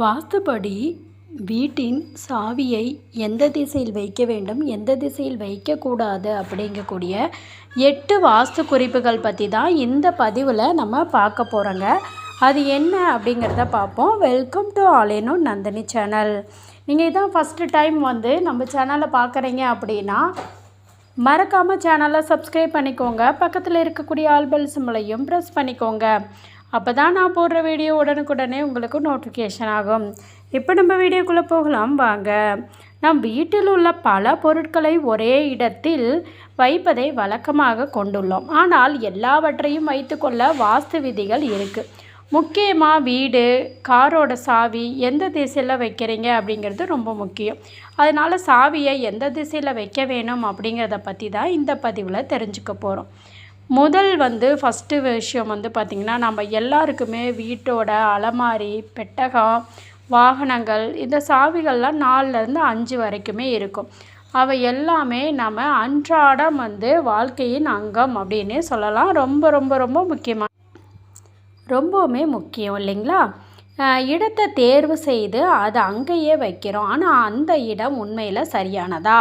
வாஸ்துபடி வீட்டின் சாவியை எந்த திசையில் வைக்க வேண்டும் எந்த திசையில் வைக்கக்கூடாது அப்படிங்கக்கூடிய எட்டு வாஸ்து குறிப்புகள் பற்றி தான் இந்த பதிவில் நம்ம பார்க்க போகிறோங்க அது என்ன அப்படிங்கிறத பார்ப்போம். வெல்கம் டு ஆலேனோ நந்தினி சேனல் நீங்கள் இதான் ஃபஸ்ட்டு டைம் வந்து நம்ம சேனலை பார்க்குறீங்க அப்படின்னா மறக்காமல் சேனலை சப்ஸ்கிரைப் பண்ணிக்கோங்க. பக்கத்தில் இருக்கக்கூடிய ஆல்பல் சிம்மலையும் ப்ரெஸ் பண்ணிக்கோங்க. அப்போ தான் நான் போடுற வீடியோ உடனுக்குடனே உங்களுக்கு நோட்டிஃபிகேஷன் ஆகும். இப்போ நம்ம வீடியோக்குள்ளே போகலாம் வாங்க. நம் வீட்டில் உள்ள பல பொருட்களை ஒரே இடத்தில் வைப்பதை வழக்கமாக கொண்டுள்ளோம். ஆனால் எல்லாவற்றையும் வைத்துக்கொள்ள வாஸ்து விதிகள் இருக்குது முக்கியமாக வீடு காரோட சாவி எந்த திசையில் வைக்கிறீங்க அப்படிங்கிறது ரொம்ப முக்கியம். அதனால் சாவியை எந்த திசையில் வைக்க வேணும் அப்படிங்கிறத பற்றி தான் இந்த பதிவில் தெரிஞ்சுக்க போகிறோம் முதல் வந்து ஃபஸ்ட்டு விஷயம் வந்து பார்த்திங்கன்னா நம்ம எல்லாருக்குமே வீட்டோட அலமாரி பெட்டகம் வாகனங்கள் இந்த சாவிகள்லாம் நாலுலேருந்து அஞ்சு வரைக்குமே இருக்கும். அவை எல்லாமே நம்ம அன்றாடம் வந்து வாழ்க்கையின் அங்கம் அப்படின்னே சொல்லலாம். ரொம்ப ரொம்ப ரொம்ப முக்கியமாக ரொம்பவுமே முக்கியம் இல்லைங்களா? இடத்தை தேர்வு செய்து அதை அங்கேயே வைக்கிறோம். ஆனால் அந்த இடம் உண்மையில் சரியானதா?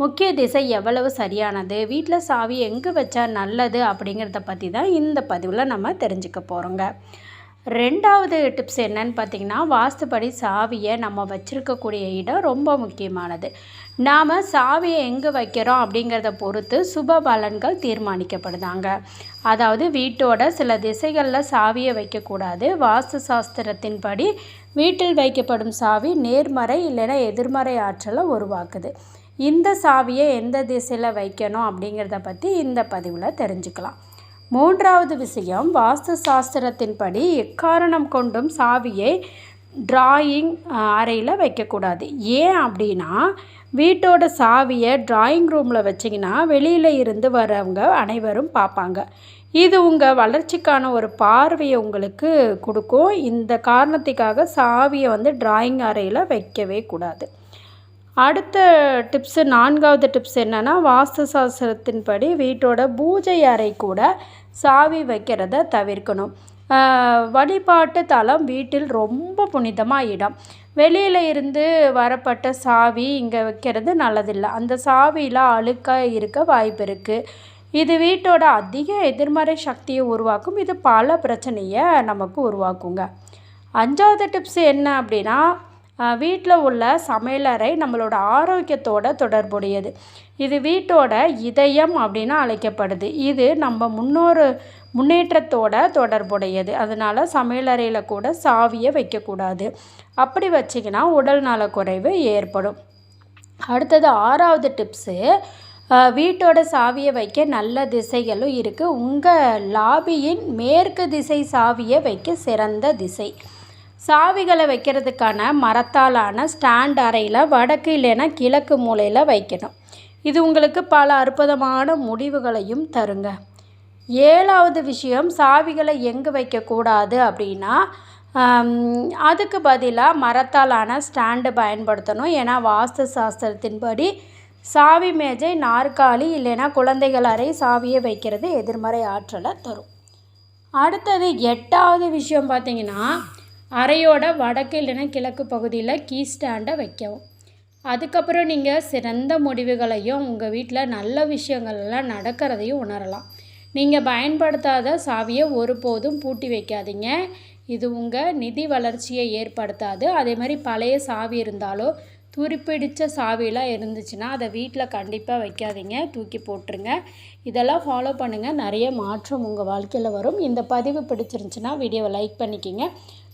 முக்கிய திசை எவ்வளவு சரியானது? வீட்டில் சாவி எங்கே வச்சா நல்லது அப்படிங்கிறத பற்றி தான் இந்த பதிவில் நம்ம தெரிஞ்சுக்க போகிறோங்க ரெண்டாவது டிப்ஸ் என்னன்னு பார்த்தீங்கன்னா வாஸ்துப்படி சாவியை நம்ம வச்சுருக்கக்கூடிய இடம் ரொம்ப முக்கியமானது. நாம் சாவியை எங்கே வைக்கிறோம் அப்படிங்கிறத பொறுத்து சுப பலன்கள் தீர்மானிக்கப்படுதாங்க. அதாவது வீட்டோட சில திசைகளில் சாவியை வைக்கக்கூடாது. வாஸ்து சாஸ்திரத்தின்படி வீட்டில் வைக்கப்படும் சாவி நேர்மறை இல்லைன்னா எதிர்மறை ஆற்றலை உருவாக்குது. இந்த சாவியை எந்த திசையில் வைக்கணும் அப்படிங்கிறத பற்றி இந்த பதிவில் தெரிஞ்சுக்கலாம். மூன்றாவது விஷயம் வாஸ்து சாஸ்திரத்தின்படி எக்காரணம் கொண்டும் சாவியை டிராயிங் அறையில் வைக்கக்கூடாது. ஏன் அப்படின்னா வீட்டோட சாவியை டிராயிங் ரூமில் வச்சிங்கன்னா வெளியில் இருந்து வரவங்க அனைவரும் பார்ப்பாங்க. இது உங்கள் வளர்ச்சிக்கான ஒரு பார்வையை உங்களுக்கு கொடுக்கும். இந்த காரணத்துக்காக சாவியை வந்து டிராயிங் அறையில் வைக்கவே கூடாது. அடுத்த டிப்ஸு நான்காவது டிப்ஸ் என்னென்னா வாஸ்து சாஸ்திரத்தின்படி வீட்டோட பூஜை அறை கூட சாவி வைக்கிறத தவிர்க்கணும். வழிபாட்டு தலம் வீட்டில் ரொம்ப புனிதமாக இடம். வெளியில் இருந்து வரப்பட்ட சாவி இங்கே வைக்கிறது நல்லதில்லை. அந்த சாவியில் அழுக்காக இருக்க வாய்ப்பு இருக்குது இது வீட்டோட அதிக எதிர்மறை சக்தியை உருவாக்கும். இது பல பிரச்சனையை நமக்கு உருவாக்குங்க. அஞ்சாவது டிப்ஸ் என்ன அப்படின்னா வீட்டில் உள்ள சமையலறை நம்மளோட ஆரோக்கியத்தோட தொடர்புடையது. இது வீட்டோட இதயம் அப்படின்னு அழைக்கப்படுது. இது நம்ம முன்னோரு முன்னேற்றத்தோட தொடர்புடையது. அதனால் சமையலறையில் கூட சாவியை வைக்கக்கூடாது. அப்படி வச்சிங்கன்னா உடல் நலக்குறைவு ஏற்படும். அடுத்தது ஆறாவது டிப்ஸு வீட்டோட சாவியை வைக்க நல்ல திசைகளும் இருக்குது உங்கள் லாபியின் மேற்கு திசை சாவியை வைக்க சிறந்த திசை. சாவிகளை வைக்கிறதுக்கான மரத்தாலான ஸ்டாண்ட் அறையில் வடக்கு இல்லைன்னா கிழக்கு மூலையில் வைக்கணும். இது உங்களுக்கு பல அற்புதமான முடிவுகளையும் தருங்க. ஏழாவது விஷயம் சாவிகளை எங்கே வைக்கக்கூடாது அப்படின்னா அதுக்கு பதிலாக மரத்தாலான ஸ்டாண்டு பயன்படுத்தணும். ஏன்னா வாஸ்து சாஸ்திரத்தின்படி சாவி மேஜை நாற்காலி இல்லைன்னா குழந்தைகள் அறை சாவியை வைக்கிறது எதிர்மறை ஆற்றலை தரும். அடுத்தது எட்டாவது விஷயம் பார்த்தீங்கன்னா அறையோட வடக்கு இல்லைன்னா கிழக்கு பகுதியில் கீ ஸ்டாண்டை வைக்கவும். அதுக்கப்புறம் நீங்கள் சிறந்த முடிவுகளையும் உங்கள் வீட்டில் நல்ல விஷயங்கள்லாம் நடக்கிறதையும் உணரலாம். நீங்கள் பயன்படுத்தாத சாவியை ஒருபோதும் பூட்டி வைக்காதீங்க. இது உங்கள் நிதி வளர்ச்சியை ஏற்படுத்தாது. அதே மாதிரி பழைய சாவி இருந்தாலோ துருப்பிடித்த சாவிலாம் இருந்துச்சுன்னா அதை வீட்டில் கண்டிப்பாக வைக்காதீங்க. தூக்கி போட்டுருங்க. இதெல்லாம் ஃபாலோ பண்ணுங்கள் நிறைய மாற்றம் உங்கள் வாழ்க்கையில் வரும். இந்த பதிவு பிடிச்சிருந்துச்சுன்னா வீடியோவை லைக் பண்ணிக்கிங்க.